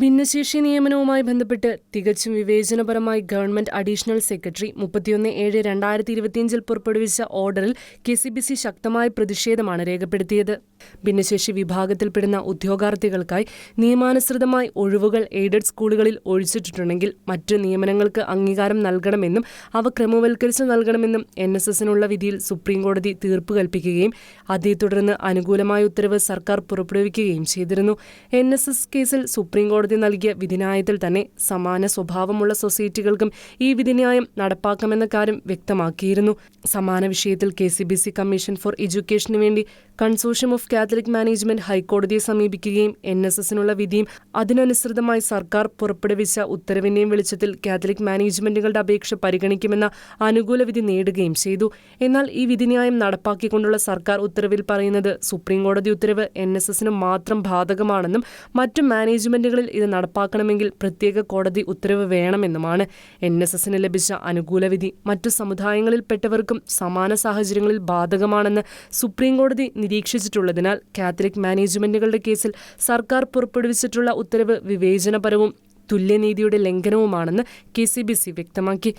ഭിന്നശേഷി നിയമനവുമായി ബന്ധപ്പെട്ട് തികച്ചും വിവേചനപരമായി ഗവൺമെന്റ് അഡീഷണൽ സെക്രട്ടറി മുപ്പത്തിയൊന്ന് ഏഴ് രണ്ടായിരത്തി ഇരുപത്തിയഞ്ചിൽ പുറപ്പെടുവിച്ച ഓർഡറിൽ കെ സി ബി സി ശക്തമായ പ്രതിഷേധമാണ് രേഖപ്പെടുത്തിയത്. ഭിന്നശേഷി വിഭാഗത്തിൽപ്പെടുന്ന ഉദ്യോഗാർത്ഥികൾക്കായി നിയമാനുസൃതമായി ഒഴിവുകൾ എയ്ഡഡ് സ്കൂളുകളിൽ ഒഴിച്ചിട്ടുണ്ടെങ്കിൽ മറ്റു നിയമനങ്ങൾക്ക് അംഗീകാരം നൽകണമെന്നും അവ ക്രമവൽക്കരിച്ച് നൽകണമെന്നും എൻ എസ് എസിനുള്ള വിധിയിൽ സുപ്രീംകോടതി തീർപ്പ് കൽപ്പിക്കുകയും അതേ തുടർന്ന് അനുകൂലമായ ഉത്തരവ് സർക്കാർ പുറപ്പെടുവിക്കുകയും ചെയ്തിരുന്നു. എൻ എസ് എസ് കേസിൽ സുപ്രീംകോടതി നൽകിയ വിധിന്യായത്തിൽ തന്നെ സമാന സ്വഭാവമുള്ള സൊസൈറ്റികൾക്കും ഈ വിധിന്യായം നടപ്പാക്കാമെന്ന കാര്യം വ്യക്തമാക്കിയിരുന്നു. സമാന വിഷയത്തിൽ കെ കമ്മീഷൻ ഫോർ എഡ്യൂക്കേഷനു വേണ്ടി കൺസോഷ്യം ഓഫ് കാത്തലിക് മാനേജ്മെന്റ് ഹൈക്കോടതിയെ സമീപിക്കുകയും എൻ എസ് എസിനുള്ള വിധിയും അതിനനുസൃതമായി സർക്കാർ പുറപ്പെടുവിച്ച ഉത്തരവിന്റെയും വെളിച്ചത്തിൽ കാത്തലിക് മാനേജ്മെന്റുകളുടെ അപേക്ഷ പരിഗണിക്കുമെന്ന അനുകൂല വിധി നേടുകയും ചെയ്തു. എന്നാൽ ഈ വിധിന്യായം നടപ്പാക്കിക്കൊണ്ടുള്ള സർക്കാർ ഉത്തരവിൽ പറയുന്നത് സുപ്രീംകോടതി ഉത്തരവ് എൻ എസ് എസിന് മാത്രം ബാധകമാണെന്നും മറ്റു മാനേജ്മെന്റുകളിൽ ഇത് നടപ്പാക്കണമെങ്കിൽ പ്രത്യേക കോടതി ഉത്തരവ് വേണമെന്നുമാണ് എൻ എസ് എസിന് ലഭിച്ച അനുകൂല വിധി മറ്റു സമുദായങ്ങളിൽപ്പെട്ടവർക്കും സമാന സാഹചര്യങ്ങളിൽ ബാധകമാണെന്ന് സുപ്രീംകോടതി നിരീക്ഷിച്ചിട്ടുള്ളതിനാൽ കാത്തലിക് മാനേജ്മെന്റുകളുടെ കേസിൽ സർക്കാർ പുറപ്പെടുവിച്ചിട്ടുള്ള ഉത്തരവ് വിവേചനപരവും തുല്യനീതിയുടെ ലംഘനവുമാണെന്ന് കെ സി ബി സി വ്യക്തമാക്കി.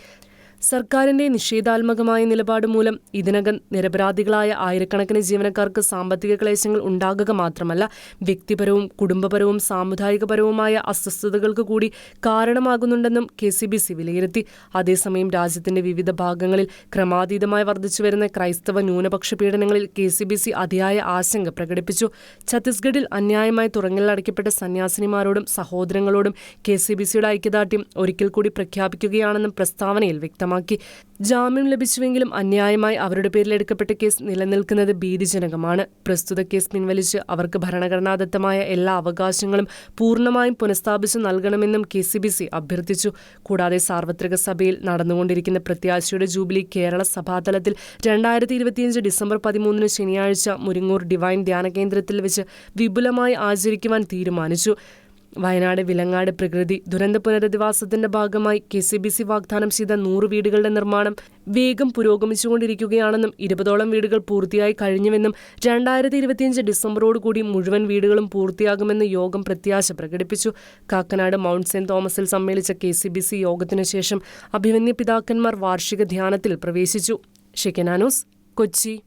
സർക്കാരിന്റെ നിഷേധാത്മകമായ നിലപാട് മൂലം ഇതിനകം നിരപരാധികളായ ആയിരക്കണക്കിന് ജീവനക്കാർക്ക് സാമ്പത്തിക ക്ലേശങ്ങൾ ഉണ്ടാകുക മാത്രമല്ല വ്യക്തിപരവും കുടുംബപരവും സാമുദായികപരവുമായ അസ്വസ്ഥതകൾക്ക് കൂടി കാരണമാകുന്നുണ്ടെന്നും കെ സി ബി സി വിലയിരുത്തി. അതേസമയം രാജ്യത്തിന്റെ വിവിധ ഭാഗങ്ങളിൽ ക്രമാതീതമായി വർദ്ധിച്ചുവരുന്ന ക്രൈസ്തവ ന്യൂനപക്ഷ പീഡനങ്ങളിൽ കെ സി ബി സി അതിയായ ആശങ്ക പ്രകടിപ്പിച്ചു. ഛത്തീസ്ഗഡിൽ അന്യായമായി തുറങ്ങലടയ്ക്കപ്പെട്ട സന്യാസിനിമാരോടും സഹോദരങ്ങളോടും കെ സി ബി സിയുടെ ഐക്യദാർഢ്യം ഒരിക്കൽ കൂടി പ്രഖ്യാപിക്കുകയാണെന്നും പ്രസ്താവനയിൽ വ്യക്തമാക്കി. ജാമ്യം ലഭിച്ചുവെങ്കിലും അന്യായമായി അവരുടെ പേരിൽ എടുക്കപ്പെട്ട കേസ് നിലനിൽക്കുന്നത് ഭീതിജനകമാണ്. പ്രസ്തുത കേസ് പിൻവലിച്ച് അവർക്ക് ഭരണഘടനാദത്തമായ എല്ലാ അവകാശങ്ങളും പൂർണമായും പുനഃസ്ഥാപിച്ചു നൽകണമെന്നും കെ സി ബി സി അഭ്യർത്ഥിച്ചു. കൂടാതെ സാർവത്രിക സഭയിൽ നടന്നുകൊണ്ടിരിക്കുന്ന പ്രത്യാശയുടെ ജൂബിലി കേരള സഭാതലത്തിൽ രണ്ടായിരത്തി ഇരുപത്തിയഞ്ച് ഡിസംബർ പതിമൂന്നിന് ശനിയാഴ്ച മുരിങ്ങൂർ ഡിവൈൻ ധ്യാന കേന്ദ്രത്തിൽ വെച്ച് വിപുലമായി ആചരിക്കുവാൻ തീരുമാനിച്ചു. വയനാട് വിലങ്ങാട് പ്രകൃതി ദുരന്ത പുനരധിവാസത്തിന്റെ ഭാഗമായി കെ സി ബി സി വാഗ്ദാനം ചെയ്ത നൂറ് വീടുകളുടെ നിർമ്മാണം വേഗം പുരോഗമിച്ചുകൊണ്ടിരിക്കുകയാണെന്നും ഇരുപതോളം വീടുകൾ പൂർത്തിയായി കഴിഞ്ഞുവെന്നും രണ്ടായിരത്തി ഇരുപത്തിയഞ്ച് ഡിസംബറോടുകൂടി മുഴുവൻ വീടുകളും പൂർത്തിയാകുമെന്ന് യോഗം പ്രത്യാശ പ്രകടിപ്പിച്ചു. കാക്കനാട് മൗണ്ട് സെന്റ് തോമസിൽ സമ്മേളിച്ച കെ സി ബി സി യോഗത്തിനു ശേഷം അഭിമന്യ പിതാക്കന്മാർ വാർഷിക ധ്യാനത്തിൽ പ്രവേശിച്ചു. ഷെക്കനാനൂസ് കൊച്ചി.